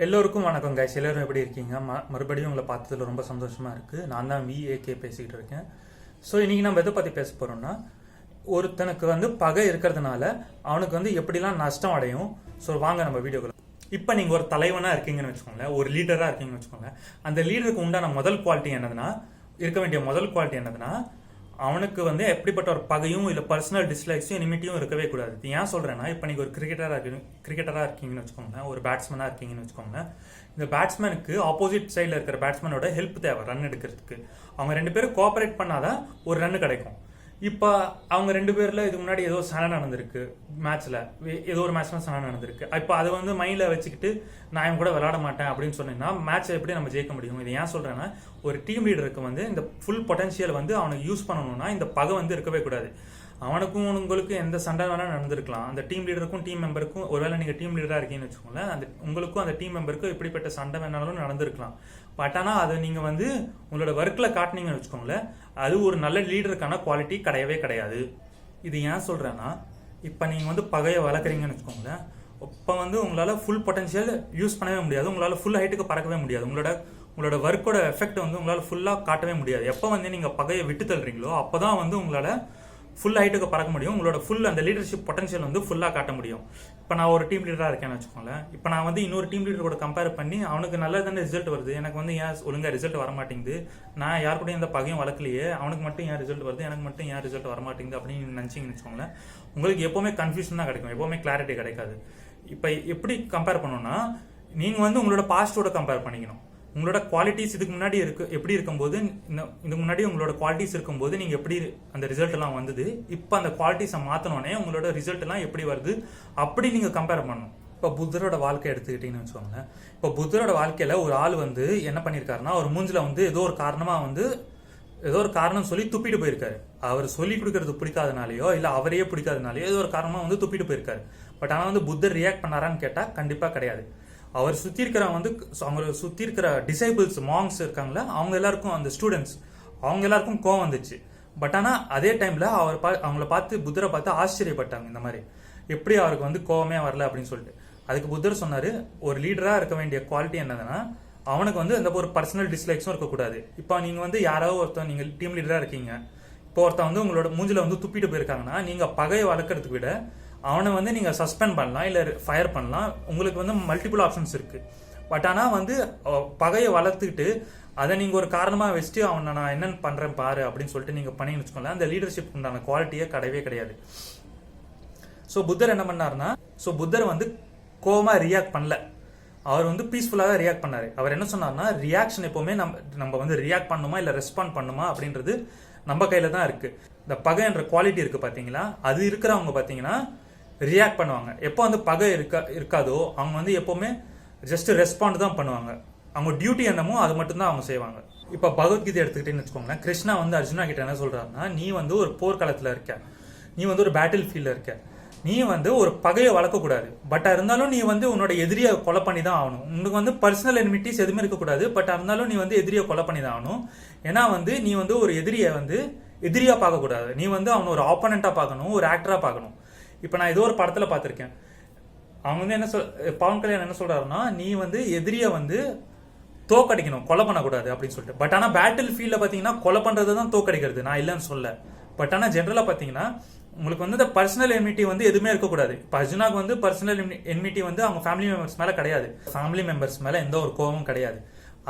எல்லோருக்கும் வணக்கம் கைஸ் எல்லோரும் எப்படி இருக்கீங்க? ம- மறுபடியும் உங்களை பார்த்ததுல ரொம்ப சந்தோஷமாக இருக்குது நான் தான் விஏகே பேசிக்கிட்டு இருக்கேன். ஸோ இன்றைக்கி நம்ம எதை பற்றி பேச போகிறோம்னா ஒருத்தனுக்கு வந்து பகை இருக்கிறதுனால அவனுக்கு வந்து எப்படிலாம் நஷ்டம் அடையும்? ஸோ வாங்க நம்ம வீடியோக்குள்ள இப்போ நீங்கள் ஒரு தலைவனாக இருக்கீங்கன்னு வச்சுக்கோங்களேன் ஒரு லீடராக இருக்கீங்கன்னு வச்சுக்கோங்களேன் அந்த லீடருக்கு உண்டான முதல் குவாலிட்டி என்னதுன்னா இருக்க வேண்டிய முதல் குவாலிட்டி என்னதுன்னா அவனுக்கு வந்து எப்படிப்பட்ட ஒரு பகையும் இல்லை பர்சனல் டிஸ்லைக்ஸும் எனிமிட்டியும் இருக்கவே கூடாது. இது ஏன் சொல்கிறேன்னா இப்போ நீங்கள் ஒரு கிரிக்கெட்டராக இருக்கீங்க கிரிக்கெட்டராக இருக்கீங்கன்னு வச்சுக்கோங்களேன் ஒரு பேட்ஸ்மேனாக இருக்கீங்கன்னு வச்சுக்கோங்களேன் இந்த பேட்ஸ்மேனுக்கு ஆப்போசிட் சைடில் இருக்கிற பேட்ஸ்மேனோட ஹெல்ப் தேவை ரன் எடுக்கிறதுக்கு. அவங்க ரெண்டு பேரும் கோஆப்ரேட் பண்ணாதான் ஒரு ரன் கிடைக்கும். இப்போ அவங்க ரெண்டு பேர்ல இதுக்கு முன்னாடி ஏதோ சண்டை நடந்திருக்கு மேட்ச்ல ஏதோ ஒரு மேட்ச்ல சண்டை நடந்திருக்கு. இப்போ அதை வந்து மைண்ட்ல வச்சுக்கிட்டு நான் இவன் கூட விளையாட மாட்டேன் அப்படின்னு சொன்னீங்கன்னா மேட்சை எப்படி நம்ம ஜெயிக்க முடியும்? இது ஏன் சொல்றேன்னா ஒரு டீம் லீடருக்கு வந்து இந்த ஃபுல் பொட்டன்ஷியல் வந்து அவனுக்கு யூஸ் பண்ணணும்னா இந்த பகை வந்து இருக்கவே கூடாது. அவனுக்கும் உங்களுக்கும் எந்த சண்டை வேணால் நடந்திருக்கலாம். அந்த டீம் லீடருக்கும் டீம் மெம்பருக்கும் ஒருவேளை நீங்கள் டீம் லீடராக இருக்கீங்கன்னு வச்சுக்கோங்களேன் அந்த உங்களுக்கும் அந்த டீம் மெம்பருக்கும் எப்படிப்பட்ட சண்டை வேணாலும் நடந்திருக்கலாம். பட் ஆனால் அதை நீங்கள் வந்து உங்களோட ஒர்க்கில் காட்டினீங்கன்னு வச்சுக்கோங்களேன் அது ஒரு நல்ல லீடருக்கான குவாலிட்டி கிடையவே கிடையாது. இது ஏன் சொல்கிறேன்னா இப்போ நீங்கள் வந்து பகையை வளர்க்குறீங்கன்னு வச்சுக்கோங்களேன் இப்போ வந்து உங்களால் ஃபுல் பொட்டன்ஷியல் யூஸ் பண்ணவே முடியாது. உங்களால் ஃபுல் ஹைட்டுக்கு பறக்கவே முடியாது. உங்களோட உங்களோட ஒர்க்கோட எஃபெக்ட் வந்து உங்களால் ஃபுல்லாக காட்டவே முடியாது. எப்போ வந்து நீங்கள் பகையை விட்டு தள்ளுறீங்களோ அப்போ தான் வந்து உங்களால் ஃபுல் ஹைட்டுக்கு பறக்க முடியும். உங்களோட ஃபுல் அந்த லீடர்ஷிப் பொட்டன்ஷியல் வந்து ஃபுல்லாக காட்ட முடியும். இப்போ நான் ஒரு டீம் லீடராக இருக்கேன்னு வச்சுக்கோங்களேன். இப்போ நான் வந்து இன்னொரு டீம் லீடர் கூட கம்பேர் பண்ணி அவனுக்கு நல்லா தானே ரிசல்ட் வருது. எனக்கு வந்து ஏன் ஒழுங்காக ரிசல்ட் வர மாட்டேங்குது நான் யார் கூடயும் எந்த பகையும் வளர்க்கலையே. அவனுக்கு மட்டும் ஏன் ரிசல்ட் வருது? எனக்கு மட்டும் ஏன் ரிசல்ட் வர மாட்டேங்குது அப்படின்னு நினச்சிங்கன்னு வச்சுக்கோங்களேன். உங்களுக்கு எப்போவுமே கன்ஃபியூஷன் தான் கிடைக்கும். எப்போவுமே கிளாரிட்டி கிடைக்காது. இப்போ எப்படி கம்பேர் பண்ணணும்னா நீங்கள் வந்து உங்களோட பாஸ்டோட கம்பேர் பண்ணிக்கணும். உங்களோட குவாலிட்டிஸ் இதுக்கு முன்னாடி இருக்கு எப்படி இருக்கும்போது இந்த இதுக்கு முன்னாடி உங்களோட குவாலிட்டிஸ் இருக்கும்போது நீங்கள் எப்படி அந்த ரிசல்ட் எல்லாம் வந்தது இப்போ அந்த குவாலிட்டிஸை மாத்தனோடனே உங்களோட ரிசல்ட் எல்லாம் எப்படி வருது அப்படி நீங்கள் கம்பேர் பண்ணணும். இப்போ புத்தரோட வாழ்க்கை எடுத்துக்கிட்டீங்கன்னு வச்சுக்கோங்களேன். இப்போ புத்தரோட வாழ்க்கையில் ஒரு ஆள் வந்து என்ன பண்ணியிருக்காருன்னா ஒரு மூஞ்சில் வந்து ஏதோ ஒரு காரணமாக வந்து ஏதோ ஒரு காரணம் சொல்லி துப்பிட்டு போயிருக்காரு. அவர் சொல்லி கொடுக்கறது பிடிக்காதனாலையோ இல்லை அவரையே பிடிக்காதனாலையோ ஏதோ ஒரு காரணமாக வந்து துப்பிட்டு போயிருக்காரு. பட் ஆனால் வந்து புத்தர் ரியாக்ட் பண்ணாரான்னு கேட்டால் கண்டிப்பாக கிடையாது. அவர் சுற்றி இருக்கிறவங்க வந்து அவங்கள சுற்றி இருக்கிற டிசைபிள்ஸ் மாங்ஸ் இருக்காங்களே அவங்க எல்லாருக்கும் அந்த ஸ்டூடெண்ட்ஸ் அவங்க எல்லாருக்கும் கோவம் வந்துச்சு. பட் ஆனால் அதே டைமில் அவர் பா அவங்கள பார்த்து புத்தரை பார்த்து ஆச்சரியப்பட்டாங்க இந்த மாதிரி. எப்படி அவருக்கு வந்து கோவமே வரல அப்படின்னு சொல்லிட்டு. அதுக்கு புத்தர் சொன்னார் ஒரு லீடராக இருக்க வேண்டிய குவாலிட்டி என்னதுன்னா அவனுக்கு வந்து எந்த ஒரு பர்சனல் டிஸ்லைக்ஸும் இருக்கக்கூடாது. இப்போ நீங்கள் வந்து யாராவது ஒருத்தன் நீங்கள் டீம் லீடராக இருக்கீங்க. இப்போ ஒருத்தன் வந்து உங்களோட மூஞ்சில் வந்து துப்பிட்டு போயிருக்காங்கன்னா நீங்கள் பகையை வளர்க்குறதுக்கு விட அவனை வந்து நீங்கள் சஸ்பெண்ட் பண்ணலாம் இல்லை ஃபயர் பண்ணலாம். உங்களுக்கு வந்து மல்டிபிள் ஆப்ஷன்ஸ் இருக்குது பட் ஆனால் வந்து பகையை வளர்த்துக்கிட்டு அதை நீங்கள் ஒரு காரணமாக வச்சுட்டு அவனை நான் என்னென்னு பண்ணுறேன் பாரு அப்படின்னு சொல்லிட்டு நீங்கள் பண்ணி வச்சுக்கோங்களேன் அந்த லீடர்ஷிப் உண்டான குவாலிட்டியே கிடையவே கிடையாது. ஸோ புத்தர் என்ன பண்ணாருன்னா ஸோ புத்தர் வந்து கோவமாக ரியாக்ட் பண்ணல. அவர் வந்து பீஸ்ஃபுல்லாக தான் ரியாக்ட் பண்ணார். அவர் என்ன சொன்னார்னா ரியாக்ஷன் எப்போவுமே நம்ம நம்ம வந்து ரியாக்ட் பண்ணுமா இல்லை ரெஸ்பாண்ட் பண்ணுமா அப்படின்றது நம்ம கையில் தான் இருக்குது இந்த பகைன்ற குவாலிட்டி இருக்குது பார்த்தீங்களா அது இருக்கிறவங்க பார்த்தீங்கன்னா ரியாக்ட் பண்ணுவாங்க. எப்போ வந்து பகை இருக்கா இருக்காதோ அவங்க வந்து எப்போவுமே ஜஸ்ட் ரெஸ்பாண்ட் தான் பண்ணுவாங்க. அவங்க டியூட்டி என்னமோ அது மட்டும்தான் அவங்க செய்வாங்க. இப்போ பகவத்கீதை எடுத்துக்கிட்டேன்னு வச்சுக்கோங்களேன். கிருஷ்ணா வந்து அர்ஜுனா கிட்ட என்ன சொல்கிறாருன்னா நீ வந்து ஒரு போர்க்களத்தில் இருக்க. நீ வந்து ஒரு பேட்டில் ஃபீல்டில் இருக்க. நீ வந்து ஒரு பகையை வளர்க்கக்கூடாது. பட் இருந்தாலும் நீ வந்து உன்னோட எதிரியை கொலை பண்ணி தான் ஆகணும். உனக்கு வந்து பர்சனல் எனிமிட்டிஸ் எதுவுமே இருக்கக்கூடாது. பட் இருந்தாலும் நீ வந்து எதிரியை கொலை பண்ணி தான் ஆகணும். ஏன்னா வந்து நீ வந்து ஒரு எதிரியை வந்து எதிரியாக பார்க்கக்கூடாது. நீ வந்து அவனை ஒரு ஆப்போனண்டா பார்க்கணும் ஒரு ஆக்டராக பார்க்கணும். இப்போ நான் ஏதோ ஒரு படத்தில் பார்த்துருக்கேன். அவங்க வந்து என்ன சொல் பவன் கல்யாணம் என்ன சொல்கிறாருன்னா நீ வந்து எதிரியை வந்து தோக்கடிக்கணும் கொலை பண்ணக்கூடாது அப்படின்னு சொல்லிட்டு. பட் ஆனால் பேட்டில் ஃபீல்டில் பார்த்தீங்கன்னா கொலை பண்ணுறது தான் தோக்கடிக்கிறது. நான் இல்லைன்னு சொல்ல. பட் ஆனால் ஜென்ரலாக பார்த்தீங்கன்னா உங்களுக்கு வந்து இந்த பர்சனல் என்மிட்டி வந்து எதுவுமே இருக்கக்கூடாது. இப்போ அர்ஜுனாக்கு வந்து பர்சனல் என்மிட்டி வந்து அவங்க ஃபேமிலி மெம்பர்ஸ் மேலே கிடையாது. ஃபேமிலி மெம்பர்ஸ் மேலே எந்த ஒரு கோபமும் கிடையாது.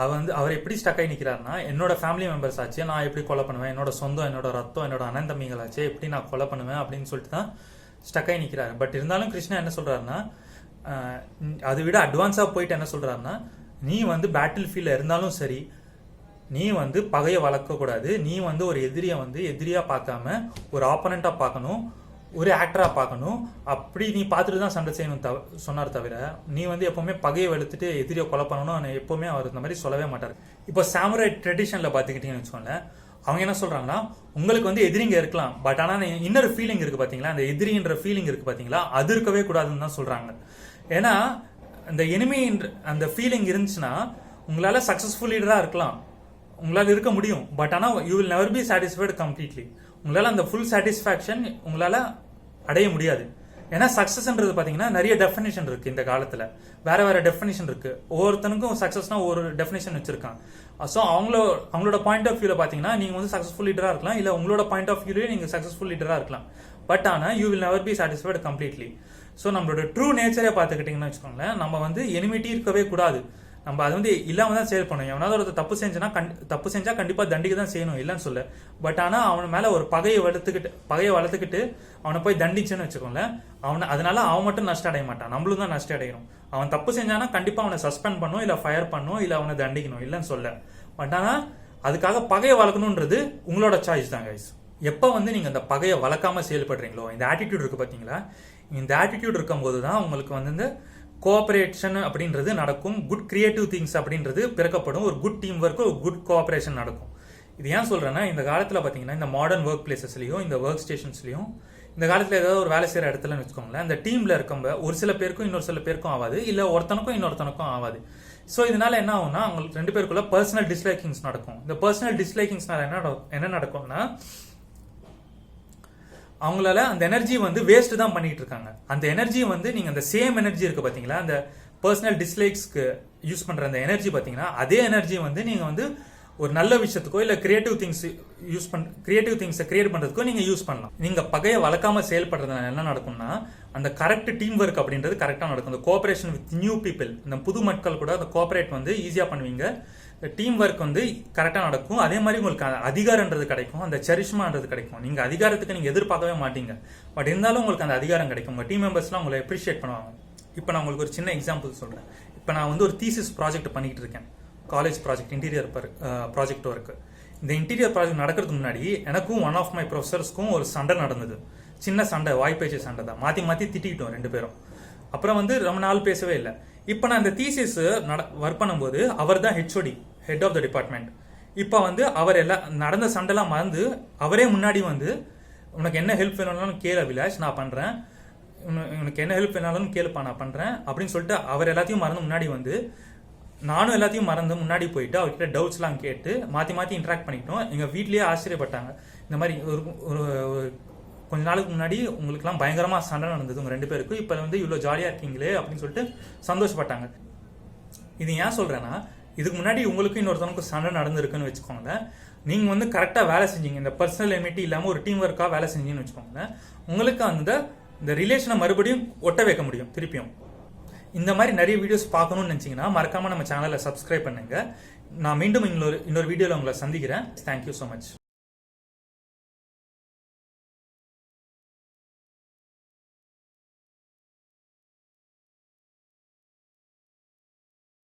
அவர் வந்து அவர் எப்படி ஸ்டக் ஆகி நிற்கிறாருன்னா என்னோட ஃபேமிலி மெம்பர்ஸ் ஆச்சு நான் எப்படி கொலை பண்ணுவேன்? என்னோட சொந்தம் என்னோட ரத்தம் என்னோட அண்ணன் தம்பிகள் ஆச்சு எப்படி நான் கொலை பண்ணுவேன்? அப்படின்னு சொல்லிட்டு தான் ஸ்டக் ஆகி நிற்கிறாரு பட் இருந்தாலும் கிருஷ்ணா என்ன சொல்கிறாருன்னா அதை விட அட்வான்ஸாக போயிட்டு என்ன சொல்கிறாருன்னா நீ வந்து பேட்டில் ஃபீல்டில் இருந்தாலும் சரி நீ வந்து பகையை வளர்க்கக்கூடாது நீ வந்து ஒரு எதிரியை வந்து எதிரியாக பார்க்காம ஒரு ஆப்பனண்டா பார்க்கணும் ஒரு ஆக்டராக பார்க்கணும். அப்படி நீ பார்த்துட்டு தான் சண்டை செய்யணும் தவ சொன்னார் தவிர நீ வந்து எப்போவுமே பகையை வெளுத்துட்டு எதிரியை கொலை பண்ணணும் எப்போவுமே அவர் இந்த மாதிரி சொல்லவே மாட்டார். இப்போ சாமுரை ட்ரெடிஷனில் பார்த்துக்கிட்டீங்கன்னு வச்சுக்கோங்களேன் அவங்க என்ன சொல்றாங்கன்னா உங்களுக்கு வந்து எதிரிங்க இருக்கலாம் பட் ஆனால் இன்னொரு ஃபீலிங் இருக்கு பாத்தீங்களா? அந்த எதிரின்ற ஃபீலிங் இருக்கு பாத்தீங்களா? அது இருக்கவே கூடாதுன்னு தான் சொல்றாங்க. ஏன்னா அந்த எனிமின்ற அந்த ஃபீலிங் இருந்துச்சுன்னா உங்களால சக்சஸ்ஃபுல் லீடரா இருக்கலாம். உங்களால இருக்க முடியும் பட் ஆனால் you will never be satisfied completely உங்களால அந்த ஃபுல் சாட்டிஸ்ஃபேக்ஷன் உங்களால அடைய முடியாது. ஏன்னா சக்ஸஸ்ன்றது பார்த்தீங்கன்னா நிறைய டெஃபினேஷன் இருக்கு இந்த காலத்தில். வேற வேற டெஃபினேஷன் இருக்கு. ஒவ்வொருத்தனுக்கும் சக்ஸஸ்னா ஒரு டெஃபினேஷன் வச்சிருக்கான். ஸோ அவங்களோ அவங்களோட பாயிண்ட் ஆஃப் வியூவில் பார்த்தீங்கன்னா நீங்கள் வந்து சக்ஸஸ்ஃபுல் லீடராக இருக்கலாம் இல்லை உங்களோட பாயிண்ட் ஆஃப் வியூலேயே நீங்கள் சக்ஸஸ்ஃபுல் லீடராக இருக்கலாம். பட் ஆனால் you will never be satisfied completely so நம்மளோட ட்ரூ நேச்சரே பார்த்துக்கிட்டிங்கன்னு வச்சுக்கோங்களேன் நம்ம வந்து எனிமிட்டி இருக்கவே கூடாது. நம்ம அது வந்து இல்லாமல் தான் சேல் பண்ணணும். எவனாவது ஒருத்தர் தப்பு செஞ்சனா தப்பு செஞ்சால் கண்டிப்பாக தண்டிக்க தான் செய்யணும் இல்லைன்னு சொல்ல பட் ஆனால் அவன் மேலே ஒரு பகையை வளர்த்துக்கிட்டு பகையை வளர்த்துக்கிட்டு அவனை போய் தண்டிச்சுன்னு வச்சுக்கோங்களேன். அவனை அதனால அவன் மட்டும் நஷ்டம் அடைய மாட்டான். நம்மளும் தான் நஷ்டம் அடையணும். அவன் தப்பு செஞ்சானா கண்டிப்பாக அவனை சஸ்பெண்ட் பண்ணும் இல்லை ஃபயர் பண்ணும் இல்லை அவனை தண்டிக்கணும் இல்லைன்னு சொல்ல பட் ஆனால் அதுக்காக பகையை வளர்க்கணுன்றது உங்களோட சாய்ஸ் தான் கைஸ் எப்போ வந்து நீங்கள் அந்த பகையை வளர்க்காம செயல்படுறீங்களோ இந்த ஆட்டிடியூட் இருக்குது பார்த்தீங்களா இந்த ஆட்டிடியூட் இருக்கும்போது தான் உங்களுக்கு வந்து இந்த கோஆபரேஷன் அப்படின்றது நடக்கும். குட் கிரியேட்டிவ் திங்ஸ் அப்படின்றது பிறக்கப்படும். ஒரு குட் டீம் ஒர்க் ஒரு குட் கோஆபரேஷன் நடக்கும். இது ஏன் சொல்கிறேன்னா இந்த காலத்தில் பார்த்தீங்கன்னா இந்த மாடர்ன் ஒர்க் பிளேசஸ்லையும் இந்த ஒர்க் ஸ்டேஷன்ஸ்லையும் இந்த காலத்தில் ஏதாவது ஒரு வேலை செய்கிற இடத்துலன்னு வச்சுக்கோங்களேன் அந்த டீமில் இருக்கவங்க ஒரு சில பேருக்கும் இன்னொரு சில பேருக்கும் ஆகாது இல்லை ஒருத்தனுக்கும் இன்னொருத்தனுக்கும் ஆகாது ஸோ இதனால என்ன ஆகும்னா அவங்களுக்கு ரெண்டு பேருக்குள்ள பர்சனல் டிஸ்லைக்கிங்ஸ் நடக்கும். இந்த பர்சனல் டிஸ்லைக்கிங்ஸ்னால என்ன என்ன நடக்கும்னா அவங்களால அந்த எனர்ஜி வந்து வேஸ்ட் தான் பண்ணிட்டு இருக்காங்க. அந்த எனர்ஜி வந்து நீங்க அந்த சேம் எனர்ஜி இருக்கு பாத்தீங்களா? அந்த பர்சனல் டிஸ்லைக்ஸ்க்கு யூஸ் பண்ற அந்த எனர்ஜி பாத்தீங்கன்னா அதே எனர்ஜி வந்து நீங்க வந்து ஒரு நல்ல விஷயத்துக்கோ இல்ல கிரியேட்டிவ் திங்ஸ் யூஸ் பண் கிரியேட்டிவ் திங்ஸை கிரியேட் பண்றதுக்கோ நீங்க யூஸ் பண்ணலாம். நீங்க பகையை வளர்க்காம செயல்படுறதுனால என்ன நடக்கும்னா அந்த கரெக்ட் டீம் ஒர்க் அப்படின்றது கரெக்டா நடக்கும். அந்த கோஆபரேஷன் வித் நியூ பீப்பிள் இந்த புது மக்கள் கூட அந்த கோஆபரேட் வந்து ஈஸியா பண்ணுவீங்க. டீம் ஒர்க் வந்து கரெக்டாக நடக்கும். அதே மாதிரி உங்களுக்கு அதிகாரன்றது கிடைக்கும். அந்த சரிஷ்மான்றது கிடைக்கும். நீங்கள் அதிகாரத்துக்கு நீங்கள் எதிர்பார்க்கவே மாட்டீங்க. பட் இருந்தாலும் உங்களுக்கு அந்த அதிகாரம் கிடைக்கும். உங்கள் டீம் மெம்பர்ஸ்லாம் உங்களை அப்ரிஷியேட் பண்ணுவாங்க. இப்போ நான் உங்களுக்கு ஒரு சின்ன எக்ஸாம்பிள் சொல்கிறேன் இப்போ நான் வந்து ஒரு தீசிஸ் ப்ராஜெக்ட் பண்ணிக்கிட்டு இருக்கேன். College project interior project work இந்த இன்டீரியர் ப்ராஜெக்ட் நடக்கிறதுக்கு முன்னாடி எனக்கும் ஒன் ஆஃப் மை ப்ரொஃபஸர்ஸ்க்கும் ஒரு சண்டை நடந்தது. சின்ன சண்டை வாய்ப்பேச்சு சண்டை தான். மாற்றி மாற்றி திட்டிக்கிட்டோம் ரெண்டு பேரும். அப்புறம் வந்து ரொம்ப நாள் பேசவே இல்லை. இப்போ நான் இந்த தீசிஸ் ஒர்க் பண்ணும்போது அவர் தான் HOD head of the department இப்போ வந்து அவர் எல்லாம் நடந்த சண்டைலாம் மறந்து அவரே முன்னாடி வந்து உனக்கு என்ன ஹெல்ப் வேணும்னாலும் கேளு அபிலாஷ் நான் பண்ணுறேன் உனக்கு என்ன ஹெல்ப் வேணாலும் கேளுப்பா நான் பண்ணுறேன் அப்படின்னு சொல்லிட்டு அவர் எல்லாத்தையும் மறந்து முன்னாடி வந்து நானும் எல்லாத்தையும் மறந்து முன்னாடி போயிட்டு அவர்கிட்ட டவுட்ஸ்லாம் கேட்டு மாற்றி மாற்றி இன்ட்ராக்ட் பண்ணிக்கிட்டோம். எங்கள் வீட்லேயே ஆச்சரியப்பட்டாங்க. இந்த மாதிரி ஒரு ஒரு கொஞ்ச நாளுக்கு முன்னாடி உங்களுக்குலாம் பயங்கரமாக சண்டை நடந்தது உங்கள் ரெண்டு பேருக்கும். இப்போ வந்து இவ்வளோ ஜாலியாக இருக்கீங்களே அப்படின்னு சொல்லிட்டு சந்தோஷப்பட்டாங்க. இது ஏன் சொல்கிறேன்னா இதுக்கு முன்னாடி உங்களுக்கும் இன்னொருத்தவனுக்கு சண்டை நடந்திருக்குன்னு வச்சுக்கோங்களேன். நீங்கள் வந்து கரெக்டாக வேலை செஞ்சீங்க. இந்த பர்சனல் எமிட்டி இல்லாமல் ஒரு டீம் ஒர்க்காக வேலை செஞ்சீங்கன்னு வச்சுக்கோங்களேன். உங்களுக்கு அந்த இந்த ரிலேஷனை மறுபடியும் ஒட்ட வைக்க முடியும் திருப்பியும். இந்த மாதிரி நிறைய வீடியோஸ் பார்க்கணும்னு நினச்சிங்கன்னா மறக்காமல் நம்ம சேனலை சப்ஸ்கிரைப் பண்ணுங்கள் நான் மீண்டும் இன்னொரு இன்னொரு வீடியோவில் உங்களை சந்திக்கிறேன். Thank you so much